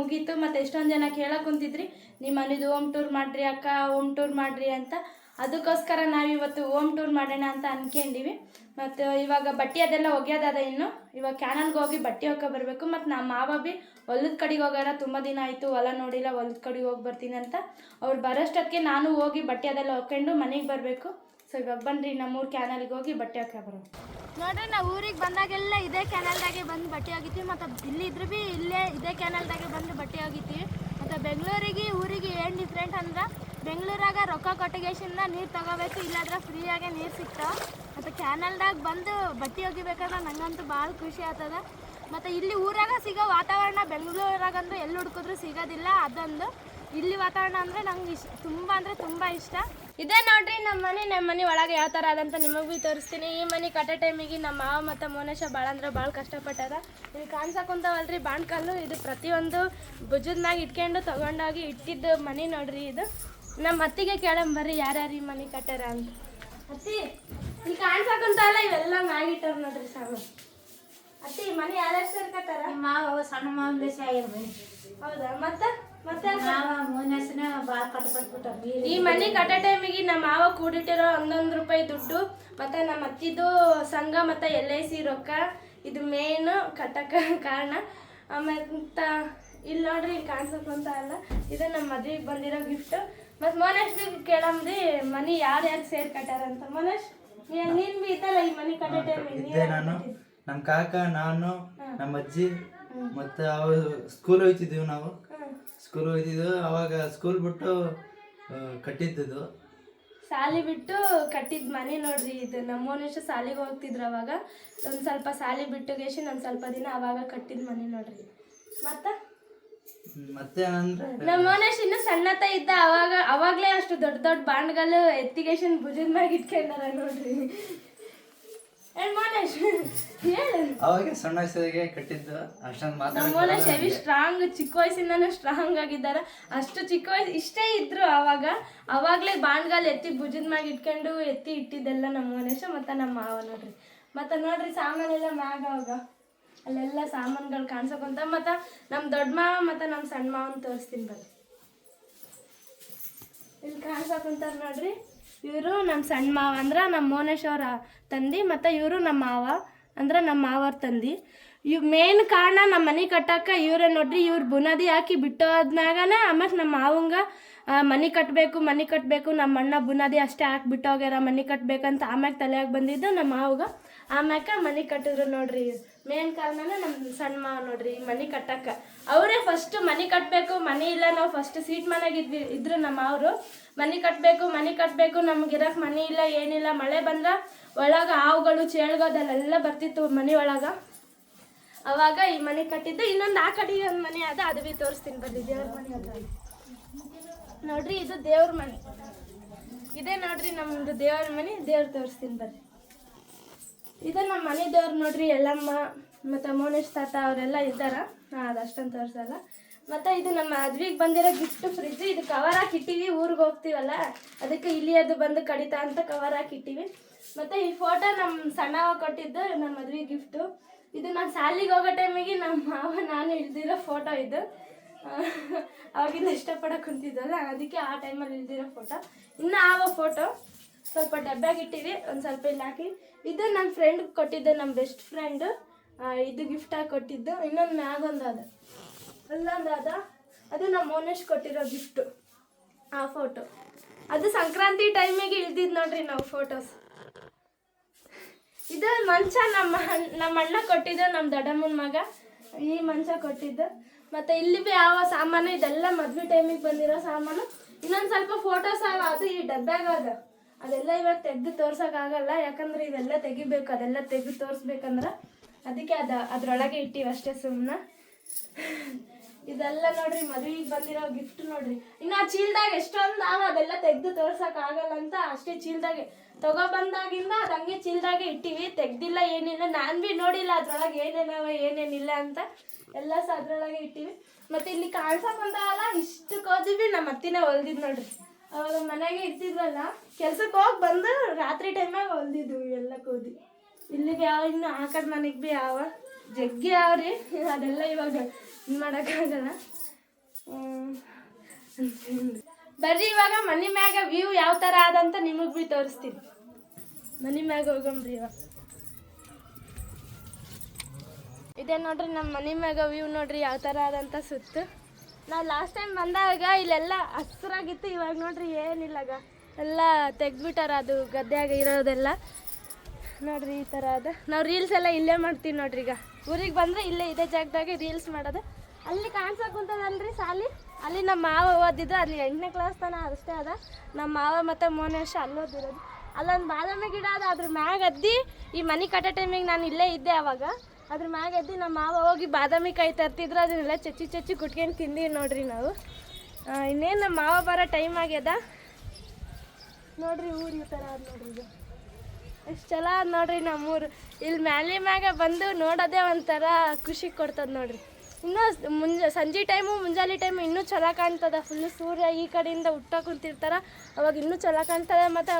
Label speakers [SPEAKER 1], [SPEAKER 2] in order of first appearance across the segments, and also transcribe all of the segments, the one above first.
[SPEAKER 1] ಮುಗೀತು, ಮತ್ತು ಎಷ್ಟೊಂದು ಜನ ಕೇಳಕ್ ಕುಂತಿದ್ರಿ. ನಿಮ್ಮ ಮನೇದು ಹೋಮ್ ಟೂರ್ ಮಾಡ್ರಿ ಅಕ್ಕ ಹೋಮ್ ಟೂರ್ ಮಾಡ್ರಿ ಅಂತ. ಅದಕ್ಕೋಸ್ಕರ ನಾವು ಇವತ್ತು ಹೋಮ್ ಟೂರ್ ಮಾಡೋಣ ಅಂತ ಅನ್ಕೊಂಡಿವಿ. ಮತ್ತು ಇವಾಗ ಬಟ್ಟೆ ಅದೆಲ್ಲ ಒಗೆಯೋದಾದ ಇನ್ನು. ಇವಾಗ ಕ್ಯಾನಲ್ಗೆ ಹೋಗಿ ಬಟ್ಟೆ ಒಕ್ಕ ಬರಬೇಕು. ಮತ್ತು ನಮ್ಮ ಮಾವ ಬಿ ಹೊಲದ ಕಡೆಗೆ ಹೋಗಾರ. ತುಂಬ ದಿನ ಆಯಿತು, ಹೊಲ ನೋಡಿಲ್ಲ, ಹೊಲದ ಕಡೆಗೆ ಹೋಗಿ ಬರ್ತೀನಿ ಅಂತ. ಅವ್ರು ಬರೋಷ್ಟೊತ್ತಿಗೆ ನಾನು ಹೋಗಿ ಬಟ್ಟೆ ಅದೆಲ್ಲ ಒಕ್ಕೊಂಡು ಮನೆಗೆ ಬರಬೇಕು. ಸೊ ಇವಾಗ ಬನ್ರಿ ನಮ್ಮೂರು ಕ್ಯಾನಲ್ಗೆ ಹೋಗಿ ಬಟ್ಟೆ ಹಾಕ ಬರೋಣ.
[SPEAKER 2] ನೋಡ್ರಿ, ನಾವು ಊರಿಗೆ ಬಂದಾಗೆಲ್ಲ ಇದೇ ಕ್ಯಾನಲ್ದಾಗೆ ಬಂದು ಬಟ್ಟೆ ಒಗಿತೀವಿ ಮತ್ತು ಇಲ್ಲಿ ಇದ್ರೆ ಭೀ ಇಲ್ಲೇ ಇದೇ ಕ್ಯಾನಲ್ದಾಗೆ ಬಂದು ಬಟ್ಟೆ ಒಗಿತೀವಿ ಮತ್ತು ಬೆಂಗಳೂರಿಗೆ, ಊರಿಗೆ ಏನು ಡಿಫ್ರೆಂಟ್ ಅಂದ್ರೆ, ಬೆಂಗಳೂರಾಗ ರೊಕ್ಕ ಕೊಟ್ಟಿಗೆಸಿಂದ ನೀರು ತಗೋಬೇಕು, ಇಲ್ಲಾಂದ್ರೆ ಫ್ರೀಯಾಗೆ ನೀರು ಸಿಗ್ತಾವೆ. ಮತ್ತು ಕ್ಯಾನಲ್ದಾಗ ಬಂದು ಬಟ್ಟೆ ಒಗಿಬೇಕಾದ್ರೆ ನಂಗಂತೂ ಭಾಳ ಖುಷಿ ಆಗ್ತದ. ಮತ್ತು ಇಲ್ಲಿ ಊರಾಗ ಸಿಗೋ ವಾತಾವರಣ ಬೆಂಗಳೂರಾಗಂದ್ರೆ ಎಲ್ಲಿ ಹುಡ್ಕಿದ್ರು ಸಿಗೋದಿಲ್ಲ. ಅದೊಂದು, ಇಲ್ಲಿ ವಾತಾವರಣ ಅಂದರೆ ನಂಗೆ ಇಷ್ಟ ತುಂಬ ಅಂದರೆ ತುಂಬ ಇಷ್ಟ. ಇದೇ ನೋಡ್ರಿ ನಮ್ಮ ಮನೆ ನಮ್ಮ ಮನೆ ಒಳಗೆ ಯಾವ ಥರ ಅದಂತ ನಿಮಗೆ ಭೀ ತೋರಿಸ್ತೀನಿ. ಈ ಮನೆ ಕಟ್ಟೋ ಟೈಮಿಗೆ ನಮ್ಮ ಮಾವ ಮತ್ತು ಮೋನೇಶ ಭಾಳ ಅಂದ್ರೆ ಭಾಳ ಕಷ್ಟಪಟ್ಟದ ಇಲ್ಲಿ ಬಾಣ್ ಬಾಣ್ಕಲ್ಲು. ಇದು ಪ್ರತಿಯೊಂದು ಭುಜದ್ನಾಗ ಇಟ್ಕೊಂಡು ತೊಗೊಂಡೋಗಿ ಇಟ್ಟಿದ್ದು ಮನೆ ನೋಡ್ರಿ ಇದು. ನಮ್ಮ ಅತ್ತಿಗೆ ಕೇಳಂಬರ್ರಿ ಯಾರ್ಯಾರು ಈ ಮನೆ ಕಟ್ಟಾರ ಅಂತ. ಅತ್ತಿ ಇಲ್ಲಿ ಕಾಣ್ಸಕ್ಕುಂತಲ್ಲ ಇವೆಲ್ಲ ಮ್ಯಾಗ ಇಟ್ಟಾರ ನೋಡ್ರಿ ಸಾಮ. ಅತ್ತಿ ಮನೆ ಯಾರ್ಯಾರು ಸೇರ್ಕತ್ತಾರ?
[SPEAKER 3] ಮಾವ ಸಣ್ಣ ಮಾವ
[SPEAKER 1] ಹೌದಾ? ಮತ್ತೆ? ಈ ಮನೆ ಕಟ್ಟೋ ಟೈಮಿಗೆ ನಮ್ಮ ಮಾವ ಕೂಡಿಟ್ಟಿರೋ ಹನ್ನೊಂದು ರೂಪಾಯಿ ದುಡ್ಡು ಮತ್ತು ನಮ್ಮ ಅತ್ತಿದು ಸಂಘ ಮತ್ತು ಎಲ್ ಐ ಸಿ ರೊಕ್ಕ ಇದು ಮೇನ್ ಕಟ್ಟಕ್ಕೆ ಕಾರಣ. ಮತ್ತು ಇಲ್ಲಿ ನೋಡ್ರಿ ಇಲ್ಲಿ ಅಂತ ಅಲ್ಲ ಇದು ನಮ್ಮ ಮದ್ವೆಗೆ ಬಂದಿರೋ ಗಿಫ್ಟ್ ಮತ್ತು ಮನೇಶ್ ಕೇಳಮ್ರಿ ಮನೆ ಯಾರು ಸೇರಿ ಕಟ್ಟಾರ ಅಂತ. ಮೋನೇಶ್ ನೀನ್ ನೀನ್ ಬಿ ಇತ್ತಲ್ಲ ಈ ಮನೆ ಕಟ್ಟೋ ಟೈಮಿಗೆ
[SPEAKER 4] ನಾನು. ನಮ್ಮ ಕಾಕ ನಾನು ನಮ್ಮ ಅಜ್ಜಿ ಮತ್ತೆ ಅವ್ರು ಸ್ಕೂಲ್ ಹೋಗ್ತಿದ್ದೀವಿ ನಾವು. ಸ್ಕೂಲ್ ಹೋಗಿದ್ದು ಅವಾಗ ಸ್ಕೂಲ್ ಬಿಟ್ಟು ಕಟ್ಟಿದ್ದು
[SPEAKER 1] ಸಾಲಿ ಬಿಟ್ಟು ಕಟ್ಟಿದ ಮನೆ ನೋಡ್ರಿ ಇದು ನಮ್ಮ ಮನುಷ್ಯ ಸಾಲಿಗೆ ಹೋಗ್ತಿದ್ರು ಅವಾಗ. ಒಂದು ಸ್ವಲ್ಪ ಸಾಲಿ ಬಿಟ್ಟು ಗೇಶಿ ಒಂದು ಸ್ವಲ್ಪ ದಿನ ಅವಾಗ ಕಟ್ಟಿದ ಮನೆ ನೋಡ್ರಿ. ಮತ್ತ?
[SPEAKER 4] ಮತ್ತೆ ಅಂದ್ರೆ?
[SPEAKER 1] ನಮ್ಮ ಮನುಷ್ಯ ಇನ್ನು ಸಣ್ಣತ ಇದ್ದ ಅವಾಗ ಅವಾಗ್ಲೇ ಅಷ್ಟು ದೊಡ್ಡ ದೊಡ್ಡ ಬಾಂಡ್ಗಳು ಎತ್ತಿಗೇಶನ್ ಭುಜದ ಮ್ಯಾಗ ಇಟ್ಕೊಂಡಾರ ನೋಡ್ರಿ.
[SPEAKER 4] ಅವಾಗ ಸಣ್ಣ ವಯಸ್ಸಿಗೆ ಕಟ್ಟಿದ್ದು ಅಷ್ಟೊಂದು
[SPEAKER 1] ನಮ್ಮ ಮನೇಶ್ ಸ್ಟ್ರಾಂಗ್ ಚಿಕ್ಕ ವಯಸ್ಸಿಂದಾನು ಸ್ಟ್ರಾಂಗ್ ಆಗಿದ್ದಾರ. ಅಷ್ಟು ಚಿಕ್ಕ ವಯಸ್ಸು ಇಷ್ಟೇ ಇದ್ರು ಅವಾಗ. ಅವಾಗ್ಲೇ ಬಾಣ್ಗಾಲ್ ಎತ್ತಿ ಭುಜದ ಮ್ಯಾಗ ಇಟ್ಕೊಂಡು ಎತ್ತಿ ಇಟ್ಟಿದ್ದೆಲ್ಲ ನಮ್ಮ ಮನೇಶ ಮತ್ತು ನಮ್ಮ ಮಾವ ನೋಡ್ರಿ. ಮತ್ತು ನೋಡ್ರಿ ಸಾಮಾನೆಲ್ಲ ಮ್ಯಾಗ ಅವಾಗ. ಅಲ್ಲೆಲ್ಲ ಸಾಮಾನುಗಳು ಕಾಣ್ಸಕೊಂತ ಮತ್ತು ನಮ್ಮ ದೊಡ್ಡ ಮಾವ ಮತ್ತೆ ನಮ್ಮ ಸಣ್ಣ ಮಾವನ್ ತೋರಿಸ್ತೀನಿ ಬರ್ರಿ. ಇಲ್ಲಿ ಕಾಣ್ಸಕೊಂತಾರ ನೋಡ್ರಿ. ಇವರು ನಮ್ಮ ಸಣ್ಣ ಮಾವ ಅಂದ್ರೆ ನಮ್ಮ ಮೋನೇಶ್ ಅವರ ತಂದಿ ಮತ್ತು ಇವರು ನಮ್ಮ ಮಾವ ಅಂದ್ರೆ ನಮ್ಮ ಮಾವರ ತಂದಿ. ಇವ್ ಮೇನ್ ಕಾರಣ ನಮ್ಮ ಮನೆ ಕಟ್ಟಾಕ ಇವರೇ ನೋಡ್ರಿ, ಇವ್ರು ಬುನಾದಿ ಹಾಕಿ ಬಿಟ್ಟು ಆಮೇಲೆ ನಮ್ಮ ಮಾವಂಗ ಮನೆ ಕಟ್ಟಬೇಕು ಮನೆ ಕಟ್ಟಬೇಕು ನಮ್ಮ ಅಣ್ಣ ಬುನಾದಿ ಅಷ್ಟೇ ಹಾಕಿ ಬಿಟ್ಟೋಗ್ಯಾರ, ಮನೆ ಕಟ್ಟಬೇಕಂತ ಆಮ್ಯಾಗ ತಲೆಯಾಗ ಬಂದಿದ್ದು ನಮ್ಮ ಮಾವಗ. ಆಮ್ಯಾಕ ಮನೆ ಕಟ್ಟಿದ್ರು ನೋಡ್ರಿ ಮೇನ್ ಕಾರಣನ ನಮ್ಮ ಸಣ್ಣ ಮಾವ ನೋಡ್ರಿ ಮನೆ ಕಟ್ಟಕ್ಕ. ಅವರೇ ಫಸ್ಟ್ ಮನೆ ಕಟ್ಟಬೇಕು ಮನೆ ಇಲ್ಲ ನಾವು ಫಸ್ಟ್ ಸೀಟ್ ಮನೆಗೆ ಇದ್ವಿ, ಇದ್ರು ನಮ್ಮ ಅವರು ಮನೆ ಕಟ್ಟಬೇಕು ಮನೆ ಕಟ್ಟಬೇಕು ನಮ್ಗೆ ಇರಕ್ಕೆ ಮನೆ ಇಲ್ಲ, ಏನಿಲ್ಲ. ಮಳೆ ಬಂದ್ರೆ ಒಳಗೆ ಹಾವುಗಳು ಚೇಳ್ಗೋದಲ್ಲೆಲ್ಲ ಬರ್ತಿತ್ತು ಮನೆ ಒಳಗೆ. ಅವಾಗ ಈ ಮನೆ ಕಟ್ಟಿದ್ದು, ಇನ್ನೊಂದು ಆ ಕಡೆ ಒಂದು ಮನೆ ಅದ, ಅದು ಭೀ ತೋರಿಸ್ತೀನಿ ಬರ್ರಿ. ದೇವ್ರ ಮನೆ ಅದ. ನೋಡ್ರಿ, ಇದು ದೇವ್ರ ಮನೆ. ಇದೇ ನೋಡ್ರಿ ನಮ್ದು ದೇವ್ರ ಮನೆ, ದೇವ್ರ ತೋರಿಸ್ತೀನಿ ಬರ್ರಿ. ಇದು ನಮ್ಮ ಮನೆ ದೇವ್ರು ನೋಡ್ರಿ ಎಲ್ಲಮ್ಮ ಮತ್ತು ಮೋನೇಶ್ ತಾತ ಅವರೆಲ್ಲ ಇದ್ದಾರ. ಹಾಂ ಅದು ಅಷ್ಟೊಂದು ತೋರಿಸಲ್ಲ. ಮತ್ತು ಇದು ನಮ್ಮ ಮದ್ವಿಗೆ ಬಂದಿರೋ ಗಿಫ್ಟ್ ಫ್ರಿಜ್ ಇದು ಕವರ್ ಹಾಕಿಟ್ಟಿವಿ, ಊರಿಗೆ ಹೋಗ್ತೀವಲ್ಲ? ಅದಕ್ಕೆ ಇಲ್ಲಿ ಅದು ಬಂದು ಕಡಿತಾ ಅಂತ ಕವರ್ ಹಾಕಿಟ್ಟಿವಿ. ಮತ್ತೆ ಈ ಫೋಟೋ ನಮ್ಮ ಸಣ್ಣವ ಕೊಟ್ಟಿದ್ದು ನಮ್ಮ ಮದ್ವೆ ಗಿಫ್ಟು ಇದು ನಾನು ಶಾಲಿಗೆ ಹೋಗೋ ಟೈಮಿಗೆ ನಮ್ಮ ಮಾವ, ನಾನು ಇಳ್ದಿರೋ ಫೋಟೋ ಇದು. ಅವಾಗಿಂದ ಇಷ್ಟಪಡಕ್ಕೆ ಕುಂತಿದ್ದಲ್ಲ, ಅದಕ್ಕೆ ಆ ಟೈಮಲ್ಲಿ ಇಳ್ದಿರೋ ಫೋಟೋ ಇನ್ನು ಆವ ಫೋಟೋ ಸ್ವಲ್ಪ ಡಬ್ಬಾಗಿಟ್ಟಿವಿ ಒಂದು ಸ್ವಲ್ಪ ಇಲ್ಲಿ ಹಾಕಿ. ಇದು ನನ್ನ ಫ್ರೆಂಡ್ ಕೊಟ್ಟಿದ್ದು ನಮ್ಮ ಬೆಸ್ಟ್ ಫ್ರೆಂಡ್ ಇದು ಗಿಫ್ಟಾಗಿ ಕೊಟ್ಟಿದ್ದು. ಇನ್ನೊಂದು ಮ್ಯಾಗೊಂದು ಅದ. ಅಲ್ಲೊಂದು ಅದ ಅದು ನಮ್ಮ ಮೋನೇಶ್ ಕೊಟ್ಟಿರೋ ಗಿಫ್ಟು ಆ ಫೋಟೋ ಅದು ಸಂಕ್ರಾಂತಿ ಟೈಮಿಗೆ ಇಳ್ದಿದ್ದು ನೋಡ್ರಿ ನಾವು ಫೋಟೋಸ್ ಇದು ಮಂಚ ನಮ್ಮ ನಮ್ಮ ಅಣ್ಣ ಕೊಟ್ಟಿದ್ದು ನಮ್ಮ ದೊಡ್ಡಮ್ಮನ ಮಗ. ಈ ಮಂಚ ಕೊಟ್ಟಿದ್ದು. ಮತ್ತೆ ಇಲ್ಲಿ ಬಿ ಯಾವ ಸಾಮಾನು, ಇದೆಲ್ಲ ಮದ್ವೆ ಟೈಮಿಗೆ ಬಂದಿರೋ ಸಾಮಾನು. ಇನ್ನೊಂದು ಸ್ವಲ್ಪ ಫೋಟೋಸ್ ಅವ, ಅದು ಈ ಡಬ್ಬ್ಯಾಗ ಅದ. ಅದೆಲ್ಲ ಇವಾಗ ತೆಗೆದು ತೋರ್ಸೋಕ್ಕಾಗಲ್ಲ ಯಾಕಂದ್ರೆ ಇವೆಲ್ಲ ತೆಗಿಬೇಕು, ಅದೆಲ್ಲ ತೆಗೆದು ತೋರಿಸ್ಬೇಕಂದ್ರೆ. ಅದಕ್ಕೆ ಅದ, ಅದ್ರೊಳಗೆ ಇಟ್ಟಿವಷ್ಟೇ ಸುಮ್ಮನೆ ಇದೆಲ್ಲ ನೋಡ್ರಿ, ಮದುವೆಗೆ ಬಂದಿರೋ ಗಿಫ್ಟ್ ನೋಡ್ರಿ. ಇನ್ನು ಚೀಲ್ದಾಗ ಎಷ್ಟೊಂದು ನಾವು ಅದೆಲ್ಲ ತೆಗ್ದು ತೋರ್ಸಕ್ ಆಗಲ್ಲ ಅಂತ ಅಷ್ಟೇ ಚೀಲ್ದಾಗೆ. ತಗೋ ಬಂದಾಗಿಂದ ಹಂಗೆ ಚೀಲ್ದಾಗೆ ಇಟ್ಟಿವಿ, ತೆಗ್ದಿಲ್ಲ ಏನಿಲ್ಲ. ನಾನು ಬಿ ನೋಡಿಲ್ಲ ಅದ್ರೊಳಗೆ ಏನೇನವ, ಏನೇನಿಲ್ಲ ಅಂತ. ಎಲ್ಲ ಸಹ ಅದ್ರೊಳಗೆ ಇಟ್ಟಿವಿ. ಮತ್ತೆ ಇಲ್ಲಿ ಕಾಣ್ಸಕ್ ಬಂದಾವಲ್ಲ, ಇಷ್ಟು ಬಿ ನಮ್ಮ ಅತ್ತಿನ ಹೊಲ್ದಿದ್ ನೋಡ್ರಿ. ಅವಾಗ ಮನೆಗೆ ಇರ್ತಿದ್ವಲ್ಲ ಕೆಲ್ಸಕ್ಕೆ ಹೋಗಿ ಬಂದು ರಾತ್ರಿ ಟೈಮಾಗ ಹೊಲ್ದಿದ್ವು ಎಲ್ಲ ಕೋದಿ ಇಲ್ಲಿಗೆ ಯಾವ, ಇನ್ನು ಆ ಕಡೆ ಮನೆಗೆ ಭೀ ಯಾವ? ಜಗ್ಗಿ ಯಾವ್ರಿ ಅದೆಲ್ಲ ಇವಾಗ ಮಾಡೋಕ್ಕಾಗಲ್ಲ. ಬರ್ರಿ ಇವಾಗ, ಮನೆ ಮ್ಯಾಗ ವ್ಯೂ ಯಾವ ಥರ ಆದಂತ ನಿಮಗೆ ಭೀ ತೋರಿಸ್ತೀನಿ. ಮನೆ ಮ್ಯಾಗ ಹೋಗಂಬ್ರಿ ಇವಾಗ. ಇದೇ ನೋಡ್ರಿ ನಮ್ಮ ಮನೆ ಮ್ಯಾಗ ವ್ಯೂ ನೋಡ್ರಿ ಯಾವ ಥರ ಆದಂತ ಸುತ್ತು. ನಾವು ಲಾಸ್ಟ್ ಟೈಮ್ ಬಂದಾಗ ಇಲ್ಲೆಲ್ಲ ಹಸ್ರಾಗಿತ್ತು, ಇವಾಗ ನೋಡ್ರಿ ಏನಿಲ್ಲಾಗ ಎಲ್ಲ ತೆಗ್ದ್ಬಿಟ್ಟಾರ ಅದು ಗದ್ದೆಯಾಗ ಇರೋದೆಲ್ಲ. ನೋಡ್ರಿ ಈ ಥರ ಅದ. ನಾವು ರೀಲ್ಸ್ ಎಲ್ಲ ಇಲ್ಲೇ ಮಾಡ್ತೀವಿ ನೋಡ್ರಿ ಈಗ. ಊರಿಗೆ ಬಂದರೆ ಇಲ್ಲೇ ಇದೇ ಜಾಗದಾಗೆ ರೀಲ್ಸ್ ಮಾಡೋದು. ಅಲ್ಲಿ ಕಾಣ್ಸಕ್ ಕುಂತದಲ್ರಿ ಸಾಲಿ ಅಲ್ಲಿ ನಮ್ಮ ಮಾವ ಓದಿದ್ದು ಅಲ್ಲಿ ಎಂಟನೇ ಕ್ಲಾಸ್ ತನ ಅಷ್ಟೇ ಅದ. ನಮ್ಮ ಮಾವ ಮತ್ತು ಮೋನೇಶ ಅಲ್ಲಿ ಓದಿರೋದು. ಅಲ್ಲೊಂದು ಬಾದಾಮಿ ಗಿಡ ಅದ, ಅದ್ರ ಮ್ಯಾಗ ಅದ್ದಿ ಈ ಮನೆ ಕಟ್ಟೋ ಟೈಮಿಗೆ ನಾನು ಇಲ್ಲೇ ಇದ್ದೆ ಅವಾಗ. ಅದ್ರ ಮ್ಯಾಗ ಎದ್ದಿ ನಮ್ಮ ಮಾವ ಹೋಗಿ ಬಾದಾಮಿ ಕಾಯಿ ತರ್ತಿದ್ರು ಅದನ್ನೆಲ್ಲ ಚಚ್ಚಿ ಚಚ್ಚಿ ಕುಟ್ಕೊಂಡು ತಿಂದೀವಿ ನೋಡ್ರಿ ನಾವು. ಇನ್ನೇನು ನಮ್ಮ ಮಾವ ಬರೋ ಟೈಮ್ ಆಗ್ಯದ? ನೋಡ್ರಿ ಊರು ಈ ಥರ ಅದ ನೋಡ್ರಿ ಎಷ್ಟು ಚಲೋ ಅದ ನೋಡ್ರಿ ನಮ್ಮೂರು. ಇಲ್ಲಿ ಮ್ಯಾಲೆ ಮ್ಯಾಗ ಬಂದು ನೋಡೋದೇ ಒಂಥರ ಖುಷಿ ಕೊಡ್ತದೆ ನೋಡ್ರಿ. ಇನ್ನೂ ಮುಂಜ ಸಂಜೆ ಟೈಮು ಮುಂಜಾನೆ ಟೈಮು ಇನ್ನೂ ಚಲೋ ಕಾಣ್ತದೆ. ಫುಲ್ ಸೂರ್ಯ ಈ ಕಡೆಯಿಂದ ಹುಟ್ಟ ಕುಂತಿರ್ತಾರೆ. ಅವಾಗ ಇನ್ನೂ ಚಲೋ ಕಾಣ್ತದೆ. ಮತ್ತು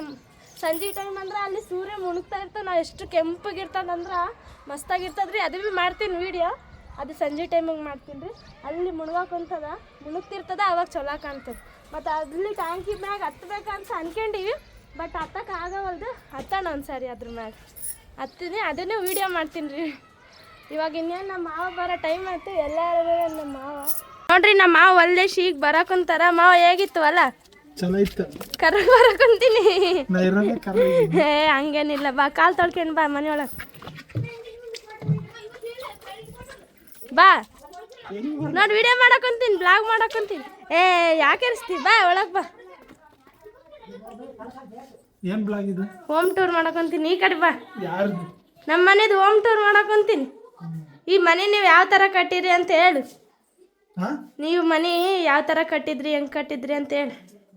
[SPEAKER 1] ಸಂಜೆ ಟೈಮ್ ಅಂದ್ರೆ ಅಲ್ಲಿ ಸೂರ್ಯ ಮುಣುಗ್ತಾ ಇರ್ತಾನೆ ನಾವು ಎಷ್ಟು ಕೆಂಪಗಿರ್ತದಂದ್ರೆ ಮಸ್ತಾಗಿರ್ತದ್ರಿ. ಅದು ಭೀ ಮಾಡ್ತೀನಿ ವೀಡಿಯೋ ಅದು ಸಂಜೆ ಟೈಮಿಗೆ ಮಾಡ್ತೀನಿ ರೀ. ಅಲ್ಲಿ ಮುಣುಗಾಕೊಂತದ ಮುಣುಗ್ತಿರ್ತದೆ ಅವಾಗ ಚಲೋ ಕಾಣ್ತದೆ. ಮತ್ತು ಅಲ್ಲಿ ಟ್ಯಾಂಕಿ ಮ್ಯಾಗ ಹತ್ಬೇಕಂತ ಅನ್ಕೊಂಡಿವಿ. ಬಟ್ ಹತ್ತಕ್ಕೆ ಆಗವಲ್ದು. ಹತ್ತೋಣ ಒಂದು ಸಾರಿ ಅದ್ರ ಮ್ಯಾಗ. ಹತ್ತೀನಿ. ಅದನ್ನೇ ವೀಡಿಯೋ ಮಾಡ್ತೀನಿ ರೀ. ಇವಾಗ ಇನ್ನೇನು ನಮ್ಮ ಮಾವ ಬರೋ ಟೈಮ್ ಆಯ್ತು. ಎಲ್ಲರೂ ನಮ್ಮ ಮಾವ. ನೋಡ್ರಿ ನಮ್ಮ ಮಾವ ಒಳ್ಳೆ ಶೀಗ್ ಬರಕುಂತಾರ. ಮಾವ ಹೇಗಿತ್ತು ಅಲ್ಲ? ಕರ್ಗ ಬರಕುಂತೀನಿ. ಏ ಹಂಗೇನಿಲ್ಲ. ಬಾ ಕಾಲು ತೊಳ್ಕೊಂಡು ಬಾ ಮನೆಯೊಳಗೆ. ಬಾ. ನೋಡಿ ವಿಡಿಯೋ ಮಾಡಕೊಂತೀನಿ ಬ್ಲಾಗ್ ಮಾಡಕೊಂತೀನಿ. ಏ ಯಾಕೆ ಇರಿಸ್ತಿ ಬಾ ಒಳಗೆ ಬಾ.
[SPEAKER 5] ಏನ್ ಬ್ಲಾಗ್ ಇದು?
[SPEAKER 1] ಹೋಮ್ ಟೂರ್ ಮಾಡಕೊಂತೀನಿ. ಈ ಕಡೆ ಬಾ. ನಮ್ಮ ಮನೇದು ಹೋಮ್ ಟೂರ್ ಮಾಡಕೊಂತೀನಿ. ಈ ಮನೆ ನೀವು ಯಾವ ಥರ ಕಟ್ಟಿರಿ ಅಂತ ಹೇಳು.
[SPEAKER 5] ಹಾ?
[SPEAKER 1] ನೀವು ಮನೆ ಯಾವ ಥರ ಕಟ್ಟಿದ್ರಿ ಹೆಂಗೆ ಕಟ್ಟಿದ್ರಿ ಅಂತ ಹೇಳಿ.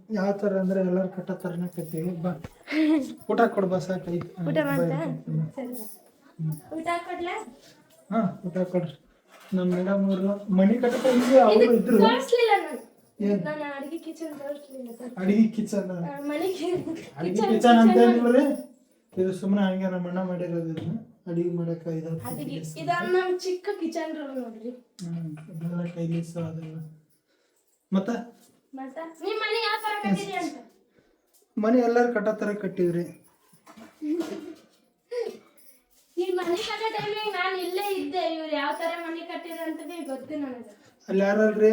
[SPEAKER 5] ಯಾವ ತರ ಅಂದ್ರೆ ಎಲ್ಲರೂ ಕಟ್ಟ ತರ ಕಟ್ತೀವಿ ಬಾ. ಊಟ ಕೊಡ್ಬಾ ಬಾ ಸಾಕೈತಿ
[SPEAKER 1] ಊಟ ಮಾಡ್ತಾ? ಸರಿ. ಊಟ ಕೊಡ್ಲಾ?
[SPEAKER 5] ಹಾ ಊಟ ಕೊಡ್ರಿ ನಮ್ಮ ಮೇಡಮ್ ಅವರು ಮನೆ ಕಟ್ಟಕ್ಕೆ ಹಿಂಗೆ ಅವರು ಇದ್ರು.
[SPEAKER 1] ತೋರಿಸ್ಲಿಲ್ಲ ನಾನು. ಅಡುಗೆ ಕಿಚನ್ ತೋರಿಸ್ಲಿಲ್ಲ.
[SPEAKER 5] ಅಡಿಗೆ ಕಿಚನ್ ಅಡಿಗೆ ಕಿಚನ್ ಅಂತ ಹೇಳಿದ್ರೆ ಇದು ಸುಮ್ಮನೆ ಹಂಗೆ ನಮ್ಮ ಅಣ್ಣ ಮಾಡಿರೋದು ಇದನ್ನ ಅಡಿಗೆ ಮಾಡಕ ಇದು
[SPEAKER 1] ಅಡಿಗೆ ಇದನ್ನ ಚಿಕ್ಕ ಕಿಚನ್ ರೂಮ್ ನೋಡ್ರಿ.
[SPEAKER 5] ಅದೆಲ್ಲ ಟೈಲಿಸ್ ಅದೆಲ್ಲ. ಮತ್ತ?
[SPEAKER 1] ಮತ್ತ? ನಿಮ್ಮ ಮನೆ ಯಾವ ತರ ಕಟ್ಟಿದ್ರಿ ಅಂತ?
[SPEAKER 5] ಮನೆ ಎಲ್ಲಾರು ಕಟ್ಟ ತರ ಕಟ್ಟಿವ್ರಿ
[SPEAKER 1] ಈ ಮನೆ ಕಟ್ಟೋ ಟೈಮಿಗೆ ನಾನು ಇಲ್ಲೇ ಇದ್ದೆ. ಇವ್ರು ಯಾವ ತರ ಮನೆ ಕಟ್ಟಿರ ಅಂತ ಭೀ ಗೊತ್ತು ನನಗೆ.
[SPEAKER 5] ಅಲ್ಲಿ ಯಾರಲ್ರಿ?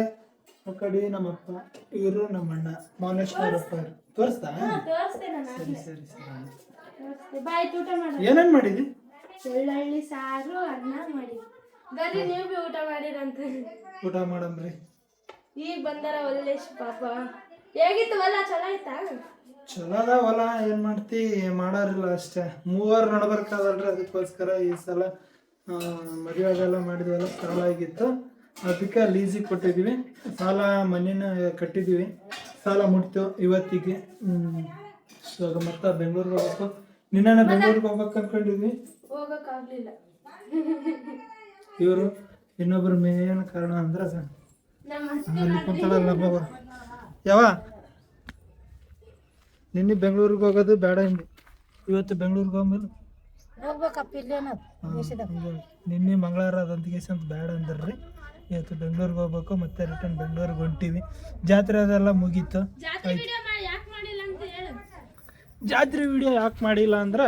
[SPEAKER 5] ಆ ಕಡೆ ನಮ್ಮಪ್ಪ ಇವರು ನಮ್ಮ ಅಣ್ಣ. ಮೌನೇಶ್ವರ ಅಪ್ಪ ಅವ್ರು. ತೋರಿಸ್ತಾ? ಸರಿ ಸರಿ ಸರಿ.
[SPEAKER 1] ತೋರಿಸ್ತೆ ಬಾಯ್ ಊಟ ಮಾಡ
[SPEAKER 5] ಏನೇನ್ ಮಾಡಿದಿ
[SPEAKER 1] ಬೆಳ್ಳುಳ್ಳಿ ಸಾರು ಅನ್ನ ಮಾಡಿ ಗರಿ ನೀವು ಬಿ ಊಟ ಮಾಡಿರಂತ.
[SPEAKER 5] ಊಟ ಮಾಡಂಬ್ರಿ
[SPEAKER 1] ಈಗ ಬಂದಾರ ಒಲ್ಲೇಶ್ ಪಾಪ. ಹೇಗಿತ್ತು ಹೊಲ? ಚಲೋ ಆಯ್ತಾ?
[SPEAKER 5] ಚಲೋ ಅದ ಹೊಲ ಏನ್ ಮಾಡ್ತಿ? ಮಾಡಾರಿಲ್ಲ ಅಷ್ಟೇ. ಮೂವರು ನಡ್ಬರ್ಕಾದಲ್ರಿ ಅದಕ್ಕೋಸ್ಕರ ಈ ಸಲ ಮದುವೆಗೆಲ್ಲ ಮಾಡಿದ್ವಲ್ಲ ಸಾಲ ಆಗಿತ್ತು. ಅದಕ್ಕೆ ಲೀಸಿಗೆ ಕೊಟ್ಟಿದ್ವಿ. ಸಾಲ ಮನೇನ ಕಟ್ಟಿದ್ವಿ. ಸಾಲ ಮುಟ್ತು ಇವತ್ತಿಗೆ. ಹ್ಮ್. ಇವಾಗ ಮತ್ತೆ ಬೆಂಗಳೂರಿಗೆ ಹೋಗ್ಬೇಕು. ನಿನ್ನೆ ಬೆಂಗಳೂರಿಗೆ ಹೋಗ್ಬೇಕು ಅನ್ಕೊಂಡಿದ್ವಿ?
[SPEAKER 1] ಹೋಗಕ್ಕಾಗ್ಲಿಲ್ಲ.
[SPEAKER 5] ಇವರು ಇನ್ನೊಬ್ರು ಮೇನ್ ಕಾರಣ ಅಂದ್ರೆ ಕುಂತಾಳಲ್ಲ ಯಾವ? ನಿನ್ನೆ ಬೆಂಗಳೂರಿಗೆ ಹೋಗೋದು ಬೇಡ ಹಿಂಗೆ. ಇವತ್ತು ಬೆಂಗಳೂರಿಗೆ ಹೋಗ್ಮೇಲೆ
[SPEAKER 3] ಹೋಗ್ಬೇಕಪ್ಪ ಇಲ್ಲೇನ
[SPEAKER 5] ನಿನ್ನೆ ಮಂಗಳವಾರ ಅದಂತಿಗೆ ಅಂತ ಬೇಡ ಅಂದ್ರಿ. ಇವತ್ತು ಬೆಂಗಳೂರಿಗೆ ಹೋಗ್ಬೇಕು ಮತ್ತೆ ರಿಟರ್ನ್ ಬೆಂಗಳೂರಿಗೆ ಹೊಂಟೀವಿ. ಜಾತ್ರೆ ಅದೆಲ್ಲ ಮುಗೀತು
[SPEAKER 1] ಜಾತ್ರೆ ವಿಡಿಯೋ ಯಾಕೆ ಮಾಡಿಲ್ಲ ಅಂತ ಹೇಳು
[SPEAKER 5] ಜಾತ್ರೆ ವಿಡಿಯೋ ಯಾಕೆ ಮಾಡಿಲ್ಲ ಅಂದ್ರೆ?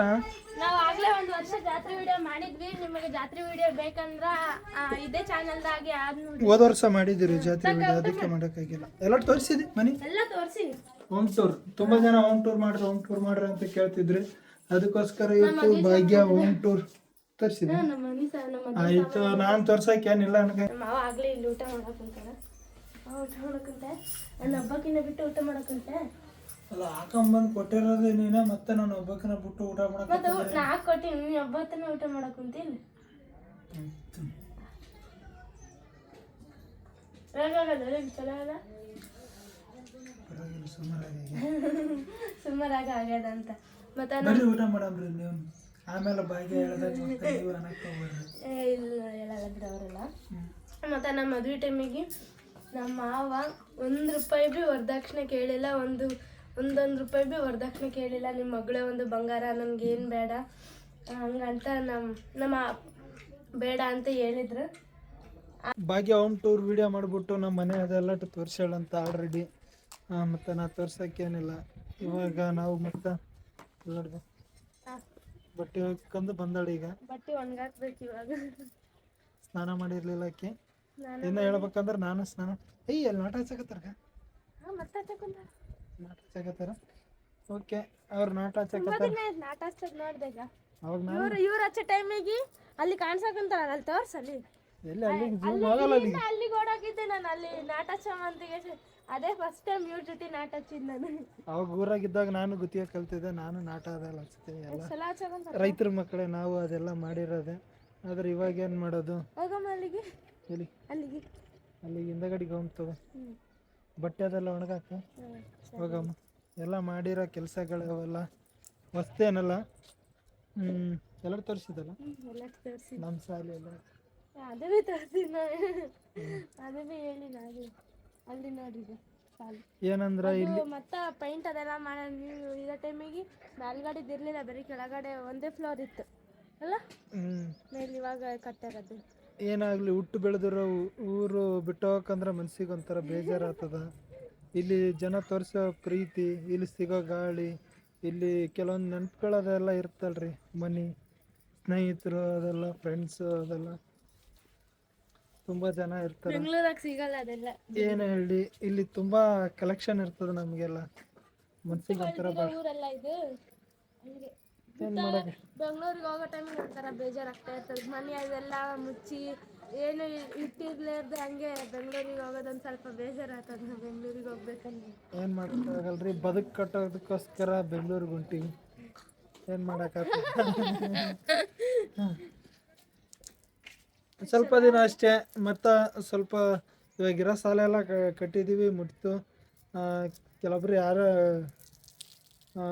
[SPEAKER 1] ನಾವು ಆಗ್ಲೇ ಒಂದು ವರ್ಷ ಜಾತ್ರೆ ವಿಡಿಯೋ ಮಾಡಿದ್ವಿ. ನಿಮಗೆ ಜಾತ್ರೆ ವಿಡಿಯೋ ಬೇಕಂದ್ರ ಆ, ಇದೇ ಚಾನಲ್ದಾಗೆ ಆದ್ ನೋಡಿ.
[SPEAKER 5] ಹೋದ ವರ್ಷ ಮಾಡಿದ್ದೀರಿ ಜಾತ್ರೆ ವಿಡಿಯೋ ಅದಕ್ಕೆ ಮಾಡೋಕ್ಕಾಗಿಲ್ಲ. ಎಲ್ಲ ತೋರಿಸಿದಿ ಮನೆ?
[SPEAKER 1] ಎಲ್ಲ ತೋರಿಸಿ
[SPEAKER 5] ಹೋಮ್ ಟೂರ್ ತುಂಬಾ ಜನ ಹೋಮ್ ಟೂರ್ ಮಾಡ್ರಿ ಹೋಮ್ ಟೂರ್ ಮಾಡ್ರಿ ಅಂತ ಕೇಳ್ತಿದ್ರಿ. ಅದಕ್ಕೋಸ್ಕರ ಇವತ್ತು ಭಾಗ್ಯ ಹೋಮ್ ಟೂರ್ ತೋರಿಸಿದೆ
[SPEAKER 1] ನಮ್ಮ ಮನಿ ಸಹ ನಮ್ಮ
[SPEAKER 5] ಆಯ್ತು ನಾನು ತೋರ್ಸಕ್ಕೆ ಏನಿಲ್ಲ ನನಗೆ
[SPEAKER 1] ನಮ್ಮ ಮಾವ ಆಗ್ಲೇ ಇಲ್ಲಿ ಊಟ ಮಾಡಕ್ಕಂತಾರ ಊಟ ಮಾಡಕ್ಕಂತೆ ನನ್ನ ಹಬ್ಬಕ್ಕಿನ್ನ ಬಿಟ್ಟು ಊಟ ಮಾಡಕ್ಕಂತೆ
[SPEAKER 5] ಅಲ್ಲ ಹಾಕೊಂಬಂದು ಕೊಟ್ಟಿರೋದೇ ನೀನ? ಮತ್ತೆ ನಾನು ಒಬ್ಬಕನ ಬಿಟ್ಟು ಊಟ ಮಾಡಕ್
[SPEAKER 1] ಮತ್ತೆ ನಾ ಕೊಟ್ಟಿನಿ ನೀ ಒಬ್ಬತ್ತನ ಊಟ ಮಾಡಕ್ಕಂತಿಲ್ಲ ಹೇಗಾಗದ ಚಲೋ ಅದ?
[SPEAKER 5] ಪರವಾಗಿಲ್ಲ, ಸುಮಾರಾಗಿ
[SPEAKER 1] ಸುಮಾರಾಗ ಆಗ್ಯದ ಅಂತ. ಮತ್ತೆ
[SPEAKER 5] ಬರ್ರಿ ಊಟ ಮಾಡಮ್ರಿ ನೀವು. ಆಮೇಲೆ ಭಾಗ್ಯ ಹೇಳ್ದಾಗ ಮತ್ತೆ ನೀವು ಹೋಗ್ಬೇಡ್ರಿ
[SPEAKER 1] ಏ, ಇಲ್ಲ ಹೇಳಲ್ಲ ಬಿಡು ಅವರೆಲ್ಲ. ಮತ್ತು ನಮ್ಮ ಮದುವೆ ಟೈಮಿಗೆ ನಮ್ಮ ಮಾವ ಒಂದು ರೂಪಾಯಿ ಬಿ ವರದಕ್ಷಿಣೆ ಕೇಳಿಲ್ಲ ಒಂದು ಒಂದೊಂದು ರೂಪಾಯಿ ಭೀ ವರದಕ್ಷಿಣೆ ಕೇಳಿಲ್ಲ. ನಿಮ್ಮ ಮಗಳೇ ಒಂದು ಬಂಗಾರ ನನಗೇನು ಬೇಡ. ಹಂಗಂತ ನಮ್ಮ ನಮ್ಮ ಬೇಡ ಅಂತ ಹೇಳಿದ್ರು.
[SPEAKER 5] ಭಾಗ್ಯ ಹೋಮ್ ಟೂರ್ ವಿಡಿಯೋ ಮಾಡಿಬಿಟ್ಟು ನಮ್ಮ ಮನೆ ಅದೆಲ್ಲ ತೋರಿಸ್ಯಾಳಂತ ಆಲ್ರೆಡಿ ಮತ್ತು ನಾ ತೋರ್ಸೋಕ್ಕೇನಿಲ್ಲ ಇವಾಗ ನಾವು ಮತ್ತೆ
[SPEAKER 1] ಹಾ.
[SPEAKER 5] ಬಟ್ಟೆ ಹೋಗ್ಕೊಂಡು ಬಂದಾಳ ಈಗ.
[SPEAKER 1] ಬಟ್ಟೆ ಒಣಗಾಕ್ಬೇಕು ಇವಾಗ.
[SPEAKER 5] ಸ್ನಾನ ಮಾಡಿರ್ಲಿಲ್ಲ ಆಕೆ. ಇನ್ನ ಹೇಳ್ಬೇಕಂದ್ರೆ ನಾನು ಸ್ನಾನ ಅಯ್ಯ ಅಲ್ಲಿ ನಾಟ ಹಚ್ಚಕತ್ತಾರ
[SPEAKER 1] ಮತ್ತೆ
[SPEAKER 5] ನಾಟ ಹಚ್ಚಕತ್ತಾರ ಓಕೆ ಅವ್ರ ನಾಟ ಹಚ್ಚಕತ್ತಾರ
[SPEAKER 1] ನಾಟ ಹಚ್ಚೋದು
[SPEAKER 5] ಅವಾಗ ನಾನು
[SPEAKER 1] ಇವ್ರು ಇವ್ರು ಹಚ್ಚೋ ಟೈಮಿಗೆ ಅಲ್ಲಿ ಕಾಣ್ಸಕಂತಾರ ಅಲ್ಲಿ ತೋರ್ಸಲ್ಲಿ
[SPEAKER 5] ಎಲ್ಲಿ ಅಲ್ಲಿ ಜೂಮ್ ಆಗಲ್ಲ ಅಲ್ಲಿ?
[SPEAKER 1] ಅಲ್ಲಿಗೆ ಓಡೋಗಿದ್ದೆ ನಾನು ಅಲ್ಲಿ ನಾಟ ಹಚ್ಚಮಂತಿಗೆ ಅದೇ ಫಸ್ಟ್ ಟೈಮ್ ಇವ್ರ ಜೊತೆ ನಾಟ ಹಚ್ಚಿದ್ ನಾನು.
[SPEAKER 5] ಅವಾಗ ಊರಾಗಿದ್ದಾಗ ನಾನು ಗುತ್ತಿಗೆ ಕಲ್ತಿದ್ದೆ ನಾನು ನಾಟ ಅದೆಲ್ಲ ಹಚ್ತೀನಿ ಎಲ್ಲ. ರೈತರ ಮಕ್ಕಳೇ ನಾವು ಅದೆಲ್ಲ ಮಾಡಿರೋದೆ. ಆದ್ರೆ ಇವಾಗ ಏನು ಮಾಡೋದು?
[SPEAKER 1] ಹೋಗಮ್ಮ ಅಲ್ಲಿಗೆ.
[SPEAKER 5] ಎಲ್ಲಿ?
[SPEAKER 1] ಅಲ್ಲಿಗೆ.
[SPEAKER 5] ಅಲ್ಲಿ ಹಿಂದಗಡೆಗೆ ಹೋಗ್ತವೆ. ಬಟ್ಟೆ ಅದೆಲ್ಲ ಒಣಗಾಕ? ಹೋಗಮ್ಮ. ಎಲ್ಲ ಮಾಡಿರೋ ಕೆಲಸಗಳು ಅವೆಲ್ಲ ವಸ್ತೇನಲ್ಲ? ಹ್ಞೂ ಎಲ್ಲರೂ ತೋರಿಸಿದಲ್ಲ
[SPEAKER 1] ಹ್ಮ್, ಎಲ್ಲ ತೋರಿಸಿ
[SPEAKER 5] ನಮ್ಮ ಶಾಲೆ ಎಲ್ಲ.
[SPEAKER 1] ಅದೇ ತೋರಿಸಿ ಅದೇ ಹೇಳಿ ನಾನು ಅಲ್ಲಿ ನೋಡಿದೆ
[SPEAKER 5] ಏನಂದ್ರ ಇಲ್ಲಿ
[SPEAKER 1] ಮತ್ತ ಪೈಂಟ್ ಅದೆಲ್ಲ ಮಾಡ ನೀವು ಇರೋ ಟೈಮಿಗೆ ಮೇಲ್ಗಡೆ ಇರಲಿಲ್ಲ ಬರೀ ಕೆಳಗಡೆ ಒಂದೇ ಫ್ಲೋರ್ ಇತ್ತು. ಅಲ್ಲ? ಮೇಲೆ ಇವಾಗ ಕಟ್ಟಿರೋದು
[SPEAKER 5] ಏನಾಗಲಿ ಹುಟ್ಟು ಬೆಳೆದಿರೋ ಊರು ಬಿಟ್ಟು ಹೋಗಕ್ಕಂದ್ರೆ ಮನ್ಸಿಗೆ ಒಂಥರ ಬೇಜಾರಾಗ್ತದ. ಇಲ್ಲಿ ಜನ ತೋರಿಸೋ ಪ್ರೀತಿ ಇಲ್ಲಿ ಸಿಗೋ ಗಾಳಿ ಇಲ್ಲಿ ಕೆಲವೊಂದು ನೆನಪುಗಳದೆಲ್ಲ ಇರ್ತಲ್ರಿ ಮನಿ ಸ್ನೇಹಿತರು ಅದೆಲ್ಲ ಫ್ರೆಂಡ್ಸು ಅದೆಲ್ಲ. ತುಂಬ ಜನ ಇರ್ತಾರೆ.
[SPEAKER 1] ಬೆಂಗಳೂರಾಗ ಸಿಗಲ್ಲ ಅದೆಲ್ಲ.
[SPEAKER 5] ಏನು ಹೇಳಿ ಇಲ್ಲಿ ತುಂಬ ಕಲೆಕ್ಷನ್ ಇರ್ತದೆ ನಮಗೆಲ್ಲ. ಮನ್ಸಿಗೆ ಒಂಥರ ಬಾ
[SPEAKER 1] ಇದು? ಹಂಗೆ.
[SPEAKER 5] ಏನು ಮಾಡೋದು
[SPEAKER 1] ಬೆಂಗಳೂರಿಗೆ ಹೋಗೋ ಟೈಮಿಗೆ ಒಂಥರ ಬೇಜಾರಾಗ್ತಾ ಇರ್ತದೆ ಮನೆ ಅದೆಲ್ಲ ಮುಚ್ಚಿ ಏನು ಇಟ್ಟಿರ್ಲಾರ್ದೆ ಹಂಗೆ ಬೆಂಗಳೂರಿಗೆ ಹೋಗೋದೊಂದು ಸ್ವಲ್ಪ ಬೇಜಾರಾಗ್ತದೆ ನಾವು ಬೆಂಗಳೂರಿಗೆ ಹೋಗ್ಬೇಕಂದ್ರೆ.
[SPEAKER 5] ಏನು ಮಾಡೋಕ್ಕಾಗಲ್ರಿ ಬದುಕು ಕಟ್ಟೋದಕ್ಕೋಸ್ಕರ ಬೆಂಗಳೂರಿಗೆ ಹೊಂಟೀವಿ ಏನು ಮಾಡೋಕ್ಕಾಗ್ತದೆ? ಸ್ವಲ್ಪ ದಿನ ಅಷ್ಟೇ. ಮತ್ತು ಸ್ವಲ್ಪ ಇವಾಗಿರೋ ಸಾಲ ಎಲ್ಲ ಕಟ್ಟಿದ್ದೀವಿ ಮುಟ್ತು. ಕೆಲವೊಬ್ರು ಯಾರೋ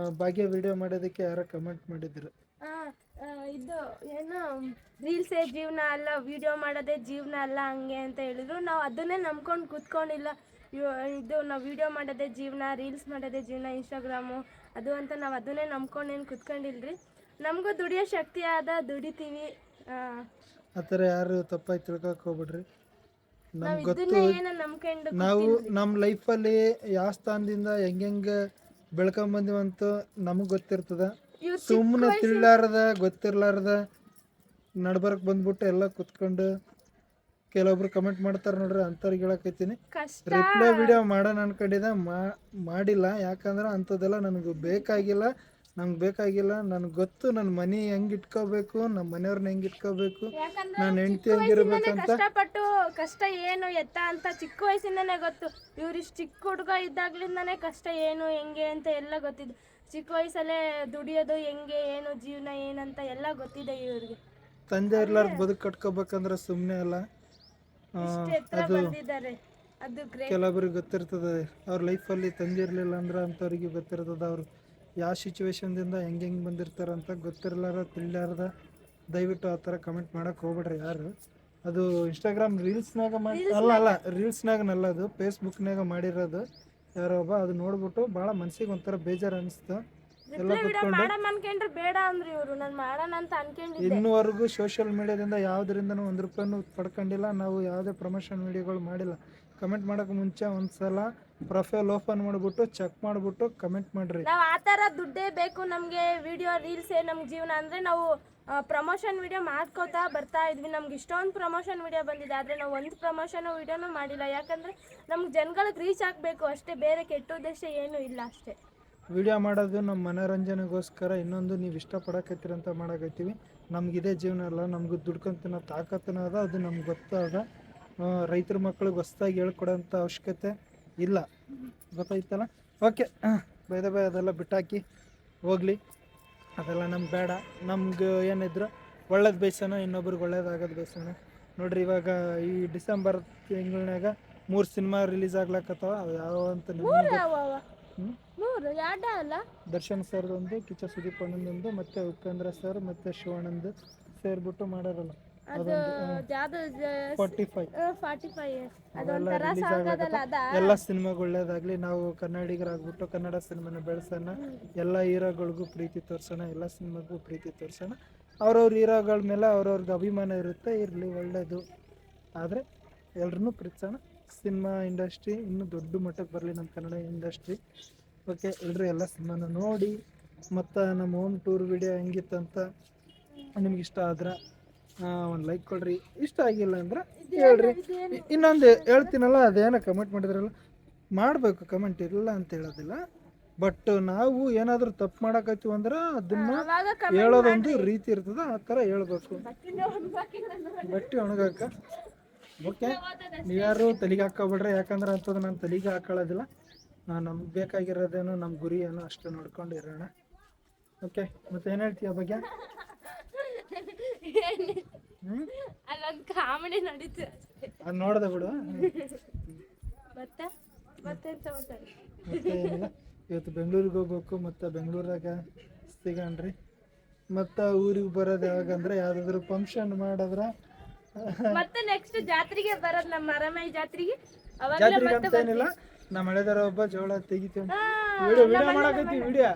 [SPEAKER 5] ಭಾಗ್ಯ ವಿಡಿಯೋ ಮಾಡೋದಕ್ಕೆ ಯಾರೋ ಕಮೆಂಟ್ ಮಾಡಿದ್ರು.
[SPEAKER 1] ಆ, ಇದು ಏನು ರೀಲ್ಸೇ ಜೀವನ ಅಲ್ಲ ವಿಡಿಯೋ ಮಾಡೋದೇ ಜೀವನ ಅಲ್ಲ ಹಂಗೆ ಅಂತ ಹೇಳಿದ್ರು. ನಾವು ಅದನ್ನೇ ನಂಬ್ಕೊಂಡು ಕೂತ್ಕೊಂಡಿಲ್ಲ. ಇವ- ಇದು ನಾವು ವಿಡಿಯೋ ಮಾಡೋದೇ ಜೀವನ ರೀಲ್ಸ್ ಮಾಡೋದೇ ಜೀವನ ಇನ್ಸ್ಟಾಗ್ರಾಮು ಅದು ಅಂತ ನಾವು ಅದನ್ನೇ ನಂಬ್ಕೊಂಡೇನು ಕೂತ್ಕೊಂಡಿಲ್ರಿ. ನಮಗೂ ದುಡಿಯೋ ಶಕ್ತಿ ಆದ ದುಡಿತೀವಿ. ಆ,
[SPEAKER 5] ಆ ಥರ ಯಾರು ತಪ್ಪಾಗಿ ತಿಳ್ಕೊಕ್ ಹೋಗ್ಬಿಡ್ರಿ.
[SPEAKER 1] ನಾವು
[SPEAKER 5] ನಮ್ಗೆ ಗೊತ್ತು.
[SPEAKER 1] ಇದನ್ನೇ ಏನೋ ನಂಬ್ಕೊಂಡು
[SPEAKER 5] ನಾವು ನಮ್ಮ ಲೈಫಲ್ಲಿ ಯಾವ ಸ್ಥಾನದಿಂದ ಹೆಂಗೆ ಬೆಳ್ಕೊಂಬಂದಿವಂತ ನಮಗೆ ಗೊತ್ತಿರ್ತದ. ಸುಮ್ಮನೆ ತಿಳ್ಲಾರದ ಗೊತ್ತಿರ್ಲಾರದ ನಡ್ಬರ್ಕ್ ಬಂದ್ಬಿಟ್ಟು ಎಲ್ಲ ಕುತ್ಕೊಂಡು ಕೆಲವೊಬ್ರು ಕಮೆಂಟ್ ಮಾಡ್ತಾರೆ ನೋಡ್ರಿ ಅಂತವ್ರಿಗೆ ಹೇಳಕೈತೀನಿ ರಿಪ್ಲೈ ವಿಡಿಯೋ ಮಾಡೋಣ ಅನ್ಕೊಂಡಿದ್ದೆ ಮಾಡಿಲ್ಲ. ಯಾಕಂದ್ರೆ ಅಂಥದ್ದೆಲ್ಲ ನನಗೆ ಬೇಕಾಗಿಲ್ಲ. ನಂಗೆ ಬೇಕಾಗಿಲ್ಲ ನನಗೆ ಗೊತ್ತು ನನ್ನ ಮನೆ ಹೆಂಗೆ ಇಟ್ಕೋಬೇಕು ನಮ್ಮ ಮನೆಯವ್ರನ್ನ ಹೆಂಗೆ ಇಟ್ಕೋಬೇಕು ನಾನು ಹೆಂಡತಿ ಹೆಂಗಿರ್ಬೇಕಂತ.
[SPEAKER 1] ಕಷ್ಟಪಟ್ಟು ಕಷ್ಟ ಏನು ಎತ್ತ ಅಂತ ಚಿಕ್ಕ ವಯಸ್ಸಿಂದನೇ ಗೊತ್ತು. ಇವ್ರಿಷ್ಟು ಚಿಕ್ಕ ಹುಡುಗ ಇದ್ದಾಗ್ಲಿಂದನೇ ಕಷ್ಟ ಏನು ಹೆಂಗೆ ಅಂತ ಎಲ್ಲ ಗೊತ್ತಿದ್ದು. ಚಿಕ್ಕ ವಯಸ್ಸಲ್ಲೇ ದುಡಿಯೋದು ಹೆಂಗೆ ಏನು ಜೀವನ ಏನಂತ ಎಲ್ಲ ಗೊತ್ತಿದೆ ಇವ್ರಿಗೆ.
[SPEAKER 5] ತಂದೆ ಇರ್ಲಾರ್ದು ಬದುಕು ಕಟ್ಕೋಬೇಕಂದ್ರೆ ಸುಮ್ಮನೆ ಅಲ್ಲ.
[SPEAKER 1] ಅದು ಬಂದಿದ್ದಾರೆ. ಅದು ಗ್ರೇಟ್
[SPEAKER 5] ಕೆಲವೊಬ್ರಿಗೆ ಗೊತ್ತಿರ್ತದೆ ಅವ್ರ ಲೈಫಲ್ಲಿ ತಂದೆ ಇರಲಿಲ್ಲ ಅಂದ್ರೆ ಅಂಥವ್ರಿಗೆ ಗೊತ್ತಿರ್ತದೆ ಅವ್ರು ಯಾವ ಸಿಚುವೇಶನ್ದಿಂದ ಹೆಂಗೆ ಹೆಂಗೆ ಬಂದಿರ್ತಾರಂತ ಗೊತ್ತಿರಲಾರ ತಿಳಿಲಾರ್ದ ದಯವಿಟ್ಟು ಆ ಥರ ಕಮೆಂಟ್ ಮಾಡೋಕೆ ಹೋಗ್ಬೇಡ್ರಿ ಯಾರು. ಅದು ಇನ್ಸ್ಟಾಗ್ರಾಮ್ ರೀಲ್ಸ್ನಾಗ ಮಾಡಿ ಅಲ್ಲ ಅಲ್ಲ ರೀಲ್ಸ್ನಾಗನಲ್ಲ ಅದು. ಫೇಸ್ಬುಕ್ನಾಗ ಮಾಡಿರೋದು ಯಾರೋ ಒಬ್ಬ. ಅದು ನೋಡ್ಬಿಟ್ಟು ಭಾಳ ಮನ್ಸಿಗೆ ಒಂಥರ ಬೇಜಾರು ಅನಿಸ್ತು. ಎಲ್ಲ ಕುತ್ಕೊಂಡು
[SPEAKER 1] ಬೇಡ ಅಂದ್ರು ಇವರು. ನಾನು ಮಾಡೋಣ ಅಂತ ಅನ್ಕೊಂಡಿದ್ದೆ.
[SPEAKER 5] ಇನ್ನುವರೆಗೂ ಸೋಷಿಯಲ್ ಮೀಡಿಯಾದಿಂದ ಯಾವ್ದರಿಂದ ಒಂದು ರೂಪಾಯಿನೂ ಪಡ್ಕೊಂಡಿಲ್ಲ. ನಾವು ಯಾವುದೇ ಪ್ರಮೋಷನ್ ವಿಡಿಯೋಗಳು ಮಾಡಿಲ್ಲ. ಕಮೆಂಟ್ ಮಾಡೋಕೆ ಮುಂಚೆ ಒಂದ್ಸಲ ಪ್ರೊಫೈಲ್ ಓಪನ್ ಮಾಡಿಬಿಟ್ಟು ಚೆಕ್ ಮಾಡಿಬಿಟ್ಟು ಕಮೆಂಟ್ ಮಾಡ್ರಿ.
[SPEAKER 1] ನಾವು ಆ ಥರ ದುಡ್ಡೇ ಬೇಕು ನಮಗೆ ವಿಡಿಯೋ ರೀಲ್ಸೇ ನಮ್ಮ ಜೀವನ ಅಂದರೆ ನಾವು ಪ್ರಮೋಷನ್ ವಿಡಿಯೋ ಮಾಡ್ಕೋತಾ ಬರ್ತಾ ಇದ್ವಿ. ನಮ್ಗೆ ಇಷ್ಟೊಂದು ಪ್ರಮೋಷನ್ ವಿಡಿಯೋ ಬಂದಿದೆ. ಆದರೆ ನಾವು ಒಂದು ಪ್ರಮೋಷನ್ ವಿಡಿಯೋನೂ ಮಾಡಿಲ್ಲ. ಯಾಕಂದರೆ ನಮ್ಗೆ ಜನಗಳಿಗೆ ರೀಚ್ ಆಗಬೇಕು. ಅಷ್ಟೇ ಬೇರೆ ಕೆಟ್ಟ ಉದ್ದೇಶ ಏನೂ ಇಲ್ಲ ಅಷ್ಟೇ.
[SPEAKER 5] ವಿಡಿಯೋ ಮಾಡೋದು ನಮ್ಮ ಮನೋರಂಜನೆಗೋಸ್ಕರ. ಇನ್ನೊಂದು ನೀವು ಇಷ್ಟಪಡಕತ್ತೀರಂತ ಮಾಡಕತ್ತೀವಿ. ನಮ್ಗೆ ಇದೇ ಜೀವನ ಅಲ್ಲ. ನಮ್ಗೆ ದುಡ್ಕೊಂತಿನ ತಾಕತ್ತನ ಅದ. ಅದು ನಮ್ಗೆ ಗೊತ್ತಾದ. ರೈತರ ಮಕ್ಕಳಿಗೆ ಹೊಸ್ದಾಗಿ ಹೇಳ್ಕೊಡೋಂಥ ಅವಶ್ಯಕತೆ ಇಲ್ಲ. ಗೊತ್ತಾಯ್ತಲ್ಲ? ಓಕೆ ಬೈದ ಬೈ ಅದೆಲ್ಲ ಬಿಟ್ಟಾಕಿ ಹೋಗಲಿ. ಅದೆಲ್ಲ ನಮ್ಗೆ ಬೇಡ. ನಮ್ಗೆ ಏನಿದ್ರು ಒಳ್ಳೇದು ಬೇಸನ ಇನ್ನೊಬ್ರಿಗೆ ಒಳ್ಳೇದಾಗೋದು ಬೇಸನ ನೋಡ್ರಿ ಇವಾಗ ಈ ಡಿಸೆಂಬರ್ ತಿಂಗಳಾಗ ಮೂರು ಸಿನಿಮಾ ರಿಲೀಸ್ ಆಗ್ಲಕತ್ತಾವ. ಅವು ಯಾವ ಅಂತ ದರ್ಶನ್ ಸರ್ದೊಂದು ಕಿಚ್ಚ ಸುದೀಪ್ ಅಣ್ಣಂದೊಂದು ಮತ್ತೆ ಉಪೇಂದ್ರ ಸರ್ ಮತ್ತೆ ಶಿವಣ್ಣಂದು ಸೇರ್ಬಿಟ್ಟು ಮಾಡಾರಲ್ಲ
[SPEAKER 1] ಅದು ಯಾವುದು
[SPEAKER 5] ಫಾರ್ಟಿ ಫೈವ್
[SPEAKER 1] ಫಾರ್ಟಿ ಫೈವ್ ಅದೊಂಥರ ಸಾಂಗ್ ಅದ
[SPEAKER 5] ಎಲ್ಲ ಸಿನಿಮಾಗಳು ಒಳ್ಳೇದಾಗ್ಲಿ ನಾವು ಕನ್ನಡಿಗರಾಗ್ಬಿಟ್ಟು ಕನ್ನಡ ಸಿನಿಮಾನ ಬೆಳೆಸೋಣ ಎಲ್ಲ ಹೀರೋಗಳಿಗೂ ಪ್ರೀತಿ ತೋರ್ಸೋಣ ಎಲ್ಲ ಸಿನಿಮಾಗೂ ಪ್ರೀತಿ ತೋರ್ಸೋಣ. ಅವ್ರವ್ರ ಹೀರೋಗಳ ಮೇಲೆ ಅವ್ರವ್ರಿಗೆ ಅಭಿಮಾನ ಇರುತ್ತೆ ಇರಲಿ ಒಳ್ಳೇದು. ಆದರೆ ಎಲ್ರೂ ಪ್ರೀತಿಸೋಣ. ಸಿನಿಮಾ ಇಂಡಸ್ಟ್ರಿ ಇನ್ನೂ ದೊಡ್ಡ ಮಟ್ಟಕ್ಕೆ ಬರಲಿ ನಮ್ಮ ಕನ್ನಡ ಇಂಡಸ್ಟ್ರಿ. ಓಕೆ ಎಲ್ಲರೂ ಎಲ್ಲ ಸಿನಿಮಾನ ನೋಡಿ ಮತ್ತು ನಮ್ಮ ಹೋಮ್ ಟೂರ್ ವಿಡಿಯೋ ಹೆಂಗಿತ್ತಂತ ನಿಮ್ಗೆ ಇಷ್ಟ ಆದ್ರೆ ಒಂದು ಲೈಕ್ ಕೊಡ್ರಿ. ಇಷ್ಟ ಆಗಿಲ್ಲ ಅಂದ್ರೆ ಹೇಳ್ರಿ. ಇನ್ನೊಂದು ಹೇಳ್ತೀನಲ್ಲ ಅದೇನೋ ಕಮೆಂಟ್ ಮಾಡಿದ್ರಲ್ಲ. ಮಾಡಬೇಕು ಕಮೆಂಟ್ ಇಲ್ಲ ಅಂತ ಹೇಳೋದಿಲ್ಲ. ಬಟ್ ನಾವು ಏನಾದರೂ ತಪ್ಪು ಮಾಡಕತ್ತೀವಿ ಅಂದ್ರೆ ಅದನ್ನ ಹೇಳೋದೊಂದು ರೀತಿ ಇರ್ತದ ಆ ಥರ ಹೇಳ್ಬೇಕು. ಬಟ್ಟೆ ಒಣಗಾಕ. ಓಕೆ. ನೀವ್ಯಾರು ತಲೆಗೆ ಹಾಕೋಬಿಡ್ರಿ ಯಾಕಂದ್ರೆ ಅಂಥದ್ದು ನಾನು ತಲೆಗೆ ಹಾಕೊಳ್ಳೋದಿಲ್ಲ. ನಮ್ಗೆ ಬೇಕಾಗಿರೋದೇನು ನಮ್ಮ ಗುರಿ ಏನೋ ಅಷ್ಟು ನೋಡ್ಕೊಂಡು ಇರೋಣ. ಓಕೆ. ಮತ್ತೆ ಏನು ಹೇಳ್ತೀಯ ಬಗ್ಗೆ
[SPEAKER 1] ಅಲ್ಲೊಂದು ಕಾಮಿಡಿ ನಡೀತು.
[SPEAKER 5] ಅದು ನೋಡ್ದೆ ಬಿಡು.
[SPEAKER 1] ಮತ್ತೆ? ಮತ್ತೆ
[SPEAKER 5] ಮತ್ತೆ ಏನಿಲ್ಲ. ಇವತ್ತು ಬೆಂಗಳೂರಿಗೆ ಹೋಗ್ಬೇಕು ಮತ್ತು ಬೆಂಗ್ಳೂರಾಗ ಸಿಗಣ್ರಿ. ಮತ್ತು ಊರಿಗೆ ಬರೋದು ಯಾವಾಗಂದ್ರೆ ಯಾವ್ದಾದ್ರು ಫಂಕ್ಷನ್ ಮಾಡಿದ್ರೆ.
[SPEAKER 1] ಮತ್ತೆ ನೆಕ್ಸ್ಟ್ ಜಾತ್ರೆಗೆ ಬರೋದು ನಮ್ಮ ಅರಮೈ ಜಾತ್ರೆಗೆ?
[SPEAKER 5] ಜಾತ್ರೆಗೆ ಅಂತ ಏನಿಲ್ಲ ನಮ್ಮ ಹಳೆದಾರ ಒಬ್ಬ ಜೋಳ ತೆಗಿತೀವಿ. ವಿಡಿಯೋ ವಿಡಿಯೋ ಮಾಡಕತ್ತೀವಿ ವಿಡಿಯೋ.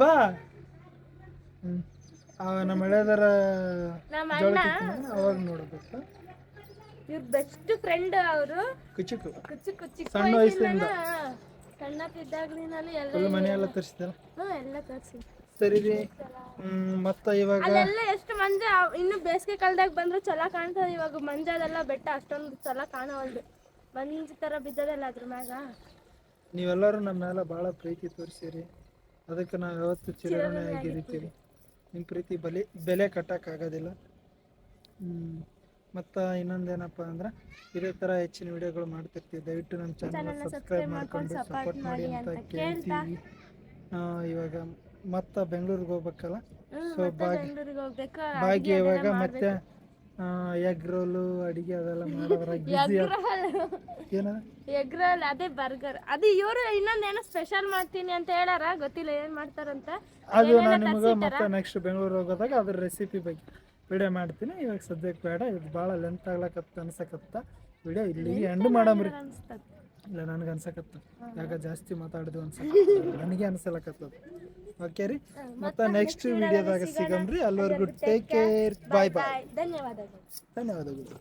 [SPEAKER 5] ಬಾ. ಆ ನಮ್ಮ ಹಳೆದರ
[SPEAKER 1] ನಮ್ಮ ಅಣ್ಣ
[SPEAKER 5] ಅವಾಗ ನೋಡ್ಬೇಕು
[SPEAKER 1] ಇವ್ರ ಬೆಸ್ಟ್ ಫ್ರೆಂಡ್ ಅವರು.
[SPEAKER 5] ಕುಚುಕು.
[SPEAKER 1] ಕುಚ್ಚು ಕುಚ್ಚು
[SPEAKER 5] ಸಣ್ಣ ವಯಸ್ಸಿಂದ
[SPEAKER 1] ನಾನು ಎಲ್ಲ
[SPEAKER 5] ಮನೆ ಮನೆಯೆಲ್ಲ ತರಿಸಿದಲ್ಲ
[SPEAKER 1] ಎಲ್ಲ ತರಿಸಿ
[SPEAKER 5] ಸರಿ ರೀ. ಮತ್ತ ಇವಾಗ?
[SPEAKER 1] ಅಲ್ಲೆಲ್ಲ ಎಷ್ಟು ಮಂಜ ಇನ್ನು ಬೇಸಿಗೆ ಕಾಲದಾಗ ಬಂದ್ರೆ ಚಲ ಕಾಣ್ತದೆ. ಇವಾಗ ಮಂಜಾದೆಲ್ಲ ಬೆಟ್ಟ ಅಷ್ಟೊಂದು ಚಲೋ ಕಾಣವಲ್ದು. ಮಂಜು ತರ ಬಿದ್ದದಲ್ಲ ಅದ್ರ ಮ್ಯಾಗ.
[SPEAKER 5] ನೀವೆಲ್ಲರೂ ನಮ್ಮ ಮೇಲೆ ಭಾಳ ಪ್ರೀತಿ ತೋರಿಸಿರಿ. ಅದಕ್ಕೆ ನಾವು ಯಾವತ್ತು ಚಿರಋಣಿ ಆಗಿರ್ತೀವಿ ನಿಮ್ಮ ಪ್ರೀತಿ ಬಲಿ ಬೆಲೆ ಕಟ್ಟೋಕ್ಕಾಗೋದಿಲ್ಲ. ಮತ್ತು ಇನ್ನೊಂದೇನಪ್ಪ ಅಂದ್ರೆ ಇದೇ ಥರ ಹೆಚ್ಚಿನ ವಿಡಿಯೋಗಳು ಮಾಡ್ತಿರ್ತೀವಿ. ದಯವಿಟ್ಟು ನಮ್ಮ ಚಾನಲ್ ಸಬ್ಸ್ಕ್ರೈಬ್ ಮಾಡ್ಕೊಂಡು ಸಪೋರ್ಟ್ ಮಾಡಿ ಅಂತ ಕೇಳ್ತೀವಿ. ಇವಾಗ ಮತ್ತೆ ಬೆಂಗಳೂರಿಗೆ ಹೋಗ್ಬೇಕಲ್ಲ? ಸೊ
[SPEAKER 1] ಹೋಗ್ಬೇಕು.
[SPEAKER 5] ಭಾಗ್ಯ ಇವಾಗ ಮತ್ತೆ ಎಗ್ ರೋಲು ಅಡಿಗೆ ಅದೆಲ್ಲ ಏನ?
[SPEAKER 1] ಎಗ್ ರೋಲ್ ಅದೇ ಬರ್ಗರ್ ಅದು ಇವರು ಇನ್ನೊಂದೇನೋ ಸ್ಪೆಷಲ್ ಮಾಡ್ತೀನಿ ಅಂತ ಹೇಳಾರ? ಗೊತ್ತಿಲ್ಲ ಏನ್ ಮಾಡ್ತಾರಂತ.
[SPEAKER 5] ಅದು ನಾನು ನಿಮಗೆ ಮತ್ತೆ ನೆಕ್ಸ್ಟ್ ಬೆಂಗಳೂರು ಹೋಗೋದಾಗ ಅದ್ರ ರೆಸಿಪಿ ಬಗ್ಗೆ ವಿಡಿಯೋ ಮಾಡ್ತೀನಿ. ಇವಾಗ ಸದ್ಯಕ್ಕೆ ಬೇಡ ಇದು ಭಾಳ ಲೆಂತ್ ಆಗ್ಲಕತ್ತ ಅನ್ಸಕತ್ತ. ವಿಡಿಯೋ ಇಲ್ಲಿ ಎಂಡ್ ಮಾಡಮ್ರಿ. ಇಲ್ಲ ನನಗೆ ಅನ್ಸಕತ್ತ. ಯಾಕ ಜಾಸ್ತಿ ಮಾತಾಡಿದ್ವಿ ಅನ್ಸಕ್ಕ ನನಗೆ ಅನ್ಸಲಕತ್ತದ. ಓಕೆ ರೀ? ಮತ್ತೆ ನೆಕ್ಸ್ಟ್ ವಿಡಿಯೋದಾಗ ಸಿಗಮ್ರಿ ಅಲ್ಲಿವರೆಗೂ ಟೇಕ್ ಕೇರ್ ಬಾಯ್ ಬಾಯ್
[SPEAKER 1] ಧನ್ಯವಾದಗಳು.
[SPEAKER 5] ಧನ್ಯವಾದಗಳು.